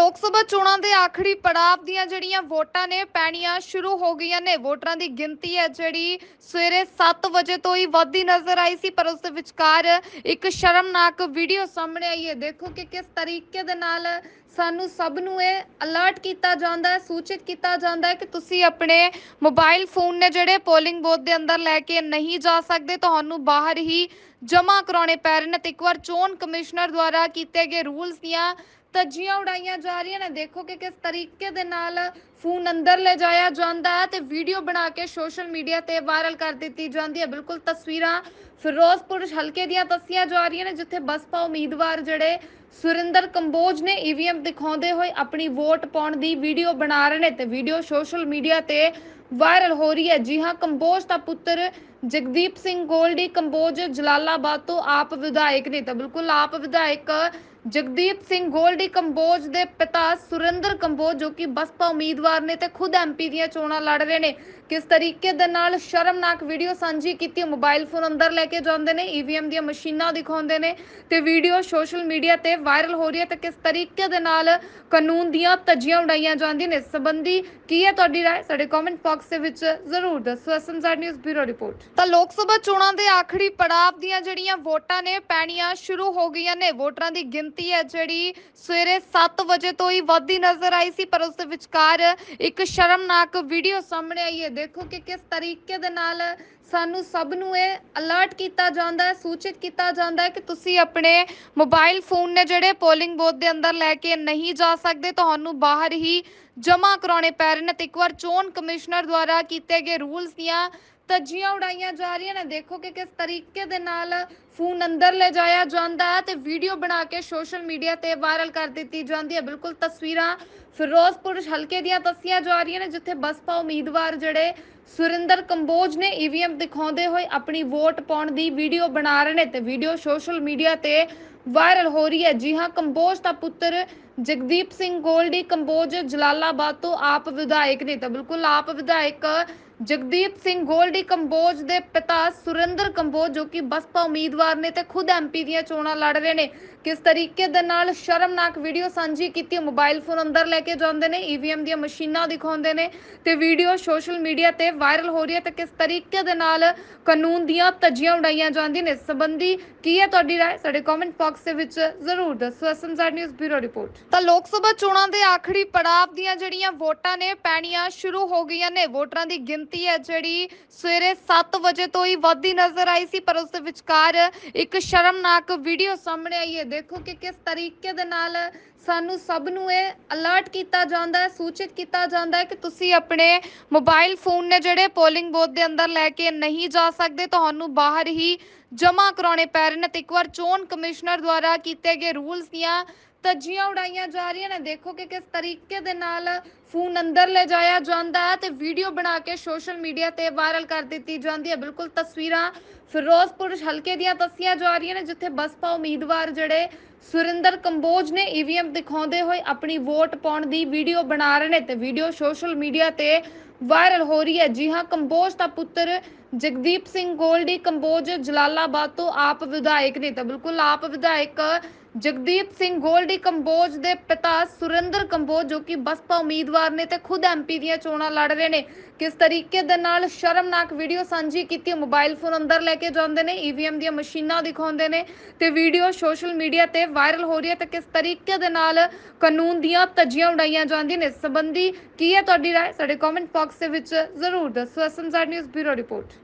ਲੋਕ ਸਭਾ ਚੋਣਾਂ ਦੇ ਆਖਰੀ ਪੜਾਅ ਦੀਆਂ ਜਿਹੜੀਆਂ ਵੋਟਾਂ ਨੇ, ਪੈਣੀਆਂ ਸ਼ੁਰੂ ਹੋ ਗਈਆਂ ਨੇ। ਵੋਟਰਾਂ ਦੀ ਗਿਣਤੀ ਹੈ ਜਿਹੜੀ ਸਵੇਰੇ 7 ਵਜੇ ਤੋਂ ਹੀ ਵੱਧਦੀ ਨਜ਼ਰ ਆਈ ਸੀ, ਪਰ ਉਸ ਦੇ ਵਿਚਕਾਰ ਇੱਕ ਸ਼ਰਮਨਾਕ ਵੀਡੀਓ ਸਾਹਮਣੇ ਆਈ ਹੈ। ਦੇਖੋ ਕਿ ਕਿਸ ਤਰੀਕੇ ਦੇ ਨਾਲ ਸਾਨੂੰ ਸਭ ਨੂੰ ਇਹ ਅਲਰਟ ਕੀਤਾ ਜਾਂਦਾ ਹੈ, ਸੂਚਿਤ ਕੀਤਾ ਜਾਂਦਾ ਹੈ ਕਿ ਤੁਸੀਂ ਆਪਣੇ ਮੋਬਾਈਲ ਫੋਨ ਨੇ ਜਿਹੜੇ ਪੋਲਿੰਗ ਬੂਥ ਦੇ ਅੰਦਰ ਲੈ ਕੇ ਨਹੀਂ ਜਾ ਸਕਦੇ, ਤੁਹਾਨੂੰ ਬਾਹਰ ਹੀ ਜਮ੍ਹਾਂ ਕਰਾਉਣੇ ਪੈ ਰਹੇ ਨੇ। ਤੇ ਇੱਕ ਵਾਰ ਚੋਣ ਕਮਿਸ਼ਨਰ ਦੁਆਰਾ ਕੀਤੇ ਗਏ ਰੂਲਸ ਦੀਆਂ ਧੱਜੀਆਂ ਉਡਾਈਆਂ ਜਾ ਰਹੀਆਂ ਨੇ। ਦੇਖੋ ਕਿ ਕਿਸ ਤਰੀਕੇ ਦੇ ਨਾਲ ਫੋਨ ਅੰਦਰ ਲੈ ਜਾਇਆ ਜਾਂਦਾ ਹੈ ਤੇ ਵੀਡੀਓ ਬਣਾ ਕੇ ਸੋਸ਼ਲ ਮੀਡੀਆ ਤੇ ਵਾਇਰਲ ਕਰ ਦਿੱਤੀ ਜਾਂਦੀ ਹੈ। ਬਿਲਕੁਲ ਤਸਵੀਰਾਂ ਫਿਰੋਜ਼ਪੁਰ ਹਲਕੇ ਦੀਆਂ ਦੱਸੀਆਂ ਜਾ ਰਹੀਆਂ ਨੇ, ਜਿੱਥੇ ਬਸਪਾ ਉਮੀਦਵਾਰ ਜਿਹੜੇ ਸੁਰਿੰਦਰ ਕੰਬੋਜ ਨੇ ਈਵੀਐਮ ਦਿਖਾਉਂਦੇ ਹੋਏ ਆਪਣੀ ਵੋਟ ਪਾਉਣ ਦੀ ਵੀਡੀਓ ਬਣਾ ਰਹੇ ਨੇ ਤੇ ਵੀਡੀਓ ਸੋਸ਼ਲ ਮੀਡੀਆ ਤੇ ਵਾਇਰਲ ਹੋ ਰਹੀ ਹੈ। ਜੀ ਹਾਂ, ਕੰਬੋਜ ਦਾ ਪੁੱਤਰ ਜਗਦੀਪ ਸਿੰਘ ਗੋਲਡੀ, ਕੰਬੋਜ ਜਲਾਲਾਬਾਦ ਤੋਂ ਆਪ ਵਿਧਾਇਕ ਨੇ ਤਾਂ ਬਿਲਕੁਲ ਆਪ ਵਿਧਾਇਕ ਜਗਦੀਪ ਸਿੰਘ ਗੋਲਡੀ, ਕੰਬੋਜ ਦੇ ਪਿਤਾ ਸੁਰਿੰਦਰ ਕੰਬੋਜ, ਜੋ ਕਿ ਬਸਪਾ ਉਮੀਦਵਾਰ ਨੇ ਤੇ ਖੁਦ ਐਮਪੀ ਦੀਆਂ ਚੋਣਾਂ ਲੜ ਰਹੇ ਨੇ। ਕਿਸ ਤਰੀਕੇ ਦੇ ਨਾਲ ਸ਼ਰਮਨਾਕ ਵੀਡੀਓ ਸਾਂਝੀ ਕੀਤੀ ਮੋਬਾਈਲ ਫੋਨ ਅੰਦਰ ਲੈ ਕੇ ਜਾਂਦੇ ਨੇ ਈਵੀਐਮ ਦੀਆਂ ਮਸ਼ੀਨਾਂ ਦਿਖਾਉਂਦੇ ਨੇ ਤੇ ਵੀਡੀਓ ਸੋਸ਼ਲ ਮੀਡੀਆ ਤੇ ਵਾਇਰਲ ਹੋ ਰਹੀ ਹੈ ਤੇ ਕਿਸ ਤਰੀਕੇ ਦੇ ਨਾਲ ਕਾਨੂੰਨ ਦੀਆਂ ਧੱਜੀਆਂ ਉਡਾਈਆਂ ਜਾਂਦੀਆਂ ਨੇ? ਇਸ ਸੰਬੰਧੀ ਕੀ ਹੈ ਤੁਹਾਡੀ ਰਾਏ? ਸਾਡੇ ਕਮੈਂਟ ਬਾਕਸ ਦੇ ਵਿੱਚ ਜ਼ਰੂਰ ਦੱਸੋ। S M Z news bureau report. ਤਾਂ ਲੋਕ ਸਭਾ ਚੋਣਾਂ ਦੇ ਆਖਰੀ ਪੜਾਅ ਦੀਆਂ ਜਿਹੜੀਆਂ ਵੋਟਾਂ ਨੇ, ਪੈਣੀਆਂ ਸ਼ੁਰੂ ਹੋ ਗਈਆਂ ਨੇ। ਵੋਟਰਾਂ ਦੀ ਗਿਣਤੀ ਹੈ ਜਿਹੜੀ ਸਵੇਰੇ 7 ਵਜੇ ਤੋਂ ਹੀ ਵੱਧਦੀ ਨਜ਼ਰ ਆਈ ਸੀ, ਪਰ ਉਸ ਦੇ ਵਿਚਕਾਰ ਇੱਕ ਸ਼ਰਮਨਾਕ ਵੀਡੀਓ ਸਾਹਮਣੇ ਆਈ ਹੈ। ਦੇਖੋ ਕਿ ਕਿਸ ਤਰੀਕੇ ਦੇ ਨਾਲ ਸਾਨੂੰ ਸਭ ਨੂੰ ਇਹ ਅਲਰਟ ਕੀਤਾ ਜਾਂਦਾ ਹੈ, ਸੂਚਿਤ ਕੀਤਾ ਜਾਂਦਾ ਹੈ ਕਿ ਤੁਸੀਂ ਆਪਣੇ ਮੋਬਾਈਲ ਫੋਨ ਨੇ ਜਿਹੜੇ ਪੋਲਿੰਗ ਬੂਥ ਦੇ ਅੰਦਰ ਲੈ ਕੇ ਨਹੀਂ ਜਾ ਸਕਦੇ, ਤੁਹਾਨੂੰ ਬਾਹਰ ਹੀ ਜਮ੍ਹਾਂ ਕਰਾਉਣੇ ਪੈ ਰਹੇ ਨੇ ਤੇ ਇੱਕ ਵਾਰ ਚੋਣ ਕਮਿਸ਼ਨਰ ਦੁਆਰਾ ਕੀਤੇ ਗਏ ਰੂਲਸ ਦੀਆਂ ਧੱਜੀਆਂ ਉਡਾਈਆਂ ਜਾ ਰਹੀਆਂ ਨੇ। ਦੇਖੋ ਕਿ ਕਿਸ ਤਰੀਕੇ ਦੇ ਨਾਲ ਫੋਨ ਅੰਦਰ ਲੈ ਜਾਇਆ ਜਾਂਦਾ ਹੈ ਤੇ ਵੀਡੀਓ ਬਣਾ ਕੇ ਸੋਸ਼ਲ ਮੀਡੀਆ ਤੇ ਵਾਇਰਲ ਕਰ ਦਿੱਤੀ ਜਾਂਦੀ ਹੈ। ਬਿਲਕੁਲ ਤਸਵੀਰਾਂ ਫਿਰੋਜ਼ਪੁਰ ਹਲਕੇ ਦੀਆਂ ਦੱਸੀਆਂ ਜਾ ਰਹੀਆਂ ਨੇ, ਜਿੱਥੇ ਬਸਪਾ ਉਮੀਦਵਾਰ ਜਿਹੜੇ ਸੁਰਿੰਦਰ ਕੰਬੋਜ ਨੇ ਈਵੀਐਮ ਦਿਖਾਉਂਦੇ ਹੋਏ ਆਪਣੀ ਵੋਟ ਪਾਉਣ ਦੀ ਵੀਡੀਓ ਬਣਾ ਰਹੇ ਨੇ ਤੇ ਵੀਡੀਓ ਸੋਸ਼ਲ ਮੀਡੀਆ ਤੇ ਵਾਇਰਲ ਹੋ ਰਹੀ ਹੈ। ਜੀ ਹਾਂ, ਕੰਬੋਜ ਦਾ ਪੁੱਤਰ ਜਗਦੀਪ ਸਿੰਘ ਗੋਲਡੀ ਕੰਬੋਜ ਜਲਾਲਾਬਾਦ ਤੋਂ ਆਪ ਵਿਧਾਇਕ ਨੇ ਤਾਂ ਬਿਲਕੁਲ ਆਪ ਵਿਧਾਇਕ ਜਗਦੀਪ ਸਿੰਘ ਗੋਲਡੀ ਕੰਬੋਜ ਦੇ ਪਿਤਾ ਸੁਰਿੰਦਰ ਕੰਬੋਜ, ਜੋ ਕਿ ਬਸਪਾ ਉਮੀਦਵਾਰ ਨੇ ਤੇ ਖੁਦ ਐਮਪੀ ਦੀਆਂ ਚੋਣਾਂ ਲੜ ਰਹੇ ਨੇ। ਕਿਸ ਤਰੀਕੇ ਦੇ ਨਾਲ ਸ਼ਰਮਨਾਕ ਵੀਡੀਓ ਸਾਂਝੀ ਕੀਤੀ ਮੋਬਾਈਲ ਫੋਨ ਅੰਦਰ ਲੈ ਕੇ ਜਾਂਦੇ ਨੇ ਈਵੀਐਮ ਦੀਆਂ ਮਸ਼ੀਨਾਂ ਦਿਖਾਉਂਦੇ ਨੇ ਤੇ ਵੀਡੀਓ ਸੋਸ਼ਲ ਮੀਡੀਆ ਤੇ ਵਾਇਰਲ ਹੋ ਰਹੀ ਹੈ ਤੇ ਕਿਸ ਤਰੀਕੇ ਦੇ ਨਾਲ ਕਾਨੂੰਨ ਦੀਆਂ ਧੱਜੀਆਂ ਉਡਾਈਆਂ ਜਾਂਦੀਆਂ ਨੇ ਸੰਬੰਧੀ ਕੀ ਹੈ ਤੁਹਾਡੀ ਰਾਏ? ਸਾਡੇ ਕਮੈਂਟ ਬਾਕਸ ਦੇ ਵਿੱਚ ਜ਼ਰੂਰ ਦੱਸੋ। S M Z news bureau report. ਤਾਂ ਲੋਕ ਸਭਾ ਚੋਣਾਂ ਦੇ ਆਖਰੀ ਪੜਾਅ ਦੀਆਂ ਜਿਹੜੀਆਂ ਵੋਟਾਂ ਨੇ, ਪੈਣੀਆਂ ਸ਼ੁਰੂ ਹੋ ਗਈਆਂ ਨੇ। ਵੋਟਰਾਂ ਦੀ ਗਿਣਤੀ ਹੈ ਜਿਹੜੀ ਸਵੇਰੇ 7 ਵਜੇ ਤੋਂ ਹੀ ਵੱਧਦੀ ਨਜ਼ਰ ਆਈ ਸੀ, ਪਰ ਉਸ ਦੇ ਵਿਚਕਾਰ ਇੱਕ ਸ਼ਰਮਨਾਕ ਵੀਡੀਓ ਸਾਹਮਣੇ ਆਈ ਹੈ। ਦੇਖੋ ਕਿ ਕਿਸ ਤਰੀਕੇ ਦੇ ਨਾਲ ਸਾਨੂੰ ਸਭ ਨੂੰ ਇਹ ਅਲਰਟ ਕੀਤਾ ਜਾਂਦਾ ਹੈ, ਸੂਚਿਤ ਕੀਤਾ ਜਾਂਦਾ ਹੈ ਕਿ ਤੁਸੀਂ ਆਪਣੇ ਮੋਬਾਈਲ ਫੋਨ ਨੇ ਜਿਹੜੇ ਪੋਲਿੰਗ ਬੂਥ ਦੇ ਅੰਦਰ ਲੈ ਕੇ ਨਹੀਂ ਜਾ ਸਕਦੇ, ਤੁਹਾਨੂੰ ਬਾਹਰ ਹੀ ਜਮ੍ਹਾਂ ਕਰਾਉਣੇ ਪੈ ਰਹੇ ਨੇ। ਤੇ ਇੱਕ ਵਾਰ ਚੋਣ ਕਮਿਸ਼ਨਰ ਦੁਆਰਾ ਕੀਤੇ ਗਏ ਰੂਲਸ ਦੀਆਂ ਧੱਜੀਆਂ ਉਡਾਈਆਂ ਜਾ ਰਹੀਆਂ ਨੇ। ਦੇਖੋ ਕਿ ਕਿਸ ਤਰੀਕੇ ਦੇ ਨਾਲ ਫੋਨ ਅੰਦਰ ਲੈ ਜਾਇਆ ਜਾਂਦਾ ਹੈ ਤੇ ਵੀਡੀਓ ਬਣਾ ਕੇ ਸੋਸ਼ਲ ਮੀਡੀਆ ਤੇ ਵਾਇਰਲ ਕਰ ਦਿੱਤੀ ਜਾਂਦੀ ਹੈ। ਬਿਲਕੁਲ ਤਸਵੀਰਾਂ ਫਿਰੋਜ਼ਪੁਰ ਹਲਕੇ ਦੀਆਂ ਦੱਸੀਆਂ ਜਾ ਰਹੀਆਂ ਨੇ, ਜਿੱਥੇ ਬਸਪਾ ਉਮੀਦਵਾਰ ਜਿਹੜੇ ਸੁਰਿੰਦਰ ਕੰਬੋਜ ਨੇ ਈਵੀਐਮ ਦਿਖਾਉਂਦੇ ਹੋਏ ਆਪਣੀ ਵੋਟ ਪਾਉਣ ਦੀ ਵੀਡੀਓ ਬਣਾ ਰਹੇ ਨੇ ਤੇ ਵੀਡੀਓ ਸੋਸ਼ਲ ਮੀਡੀਆ ਤੇ ਵਾਇਰਲ ਹੋ ਰਹੀ ਹੈ। ਜੀ ਹਾਂ, ਕੰਬੋਜ ਦਾ ਪੁੱਤਰ ਜਗਦੀਪ ਸਿੰਘ ਗੋਲਡੀ, ਕੰਬੋਜ ਜਲਾਲਾਬਾਦ ਤੋਂ ਆਪ ਵਿਧਾਇਕ ਨੇ ਤਾਂ ਬਿਲਕੁਲ ਆਪ ਵਿਧਾਇਕ ਜਗਦੀਪ ਸਿੰਘ ਗੋਲਡੀ ਕੰਬੋਜ ਦੇ ਪਿਤਾ ਸੁਰਿੰਦਰ ਕੰਬੋਜ, ਜੋ ਕਿ ਬਸਪਾ ਉਮੀਦਵਾਰ ਨੇ ਤੇ ਖੁਦ ਐਮਪੀ ਦੀਆਂ ਚੋਣਾਂ ਲੜ ਰਹੇ ਨੇ, ਕਿਸ ਤਰੀਕੇ ਦੇ ਨਾਲ ਸ਼ਰਮਨਾਕ ਵੀਡੀਓ ਸਾਂਝੀ ਕੀਤੀ ਮੋਬਾਈਲ ਫੋਨ ਅੰਦਰ ਲੈ ਕੇ ਜਾਂਦੇ ਨੇ ਈਵੀਐਮ ਦੀਆਂ ਮਸ਼ੀਨਾਂ ਦਿਖਾਉਂਦੇ ਨੇ, ਤੇ ਵੀਡੀਓ ਸੋਸ਼ਲ ਮੀਡੀਆ ਤੇ ਵਾਇਰਲ ਹੋ ਰਹੀ ਹੈ, ਤੇ ਕਿਸ ਤਰੀਕੇ ਦੇ ਨਾਲ ਕਾਨੂੰਨ ਦੀਆਂ ਧੱਜੀਆਂ ਉਡਾਈਆਂ ਜਾਂਦੀਆਂ ਨੇ, ਇਸ ਸੰਬੰਧੀ ਕੀ ਹੈ ਤੁਹਾਡੀ ਰਾਏ? ਸਾਡੇ ਕਮੈਂਟ ਬਾਕਸ ਦੇ ਵਿੱਚ ਜ਼ਰੂਰ ਦੱਸੋ ਐਸਐਮਜ਼ੈਡ ਨਿਊਜ਼ ਬਿਊਰੋ ਰਿਪੋਰਟ।